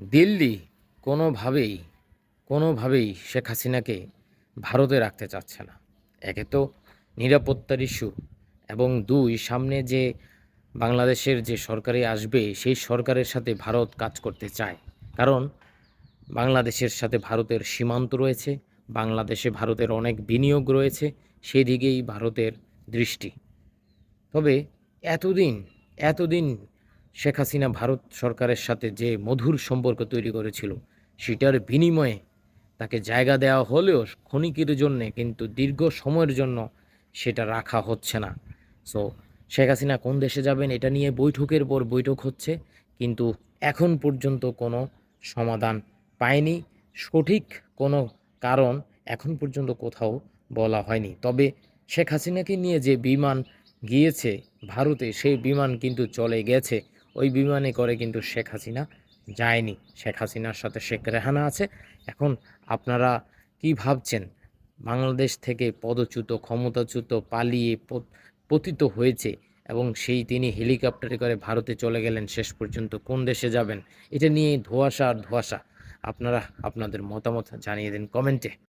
দিল্লি কোনোভাবেই কোনোভাবেই শেখ হাসিনাকে ভারতে রাখতে চাচ্ছে না। একে তো নিরাপত্তার ইস্যু এবং দুই, সামনে যে বাংলাদেশের যে সরকারে আসবে, সেই সরকারের সাথে ভারত কাজ করতে চায়। কারণ বাংলাদেশের সাথে ভারতের সীমান্ত রয়েছে, বাংলাদেশে ভারতের অনেক বিনিয়োগ রয়েছে, সেদিকেই ভারতের দৃষ্টি। তবে এতদিন এতদিন শেখ হাসিনা ভারত সরকারের সাথে যে মধুর সম্পর্ক তৈরি করেছিল, সেটার বিনিময়ে তাকে জায়গা দেওয়া হলেও ক্ষণিকের জন্যে কিন্তু দীর্ঘ সময়ের জন্য সেটা রাখা হচ্ছে না। সো শেখ হাসিনা কোন দেশে যাবেন এটা নিয়ে বৈঠকের পর বৈঠক হচ্ছে, কিন্তু এখন পর্যন্ত কোনো সমাধান পায়নি। সঠিক কোনো কারণ এখন পর্যন্ত কোথাও বলা হয়নি। তবে শেখ হাসিনাকে নিয়ে যে বিমান গিয়েছে ভারতে, সেই বিমান কিন্তু চলে গেছে। ওই বিমানে করে কিন্তু শেখ হাসিনা যায়নি। শেখ হাসিনার সাথে শেখ রেহানা আছে। এখন আপনারা কি ভাবছেন? বাংলাদেশ থেকে পদচ্যুত, ক্ষমতাচ্যুত, পালিয়ে পতিত হয়েছে এবং সেই তিনি হেলিকপ্টারে করে ভারতে চলে গেলেন, শেষ পর্যন্ত কোন দেশে যাবেন? এটা নিয়ে ধোঁয়াশা আর ধোঁয়াশা। আপনারা আপনাদের মতামত জানিয়ে দিন কমেন্টে।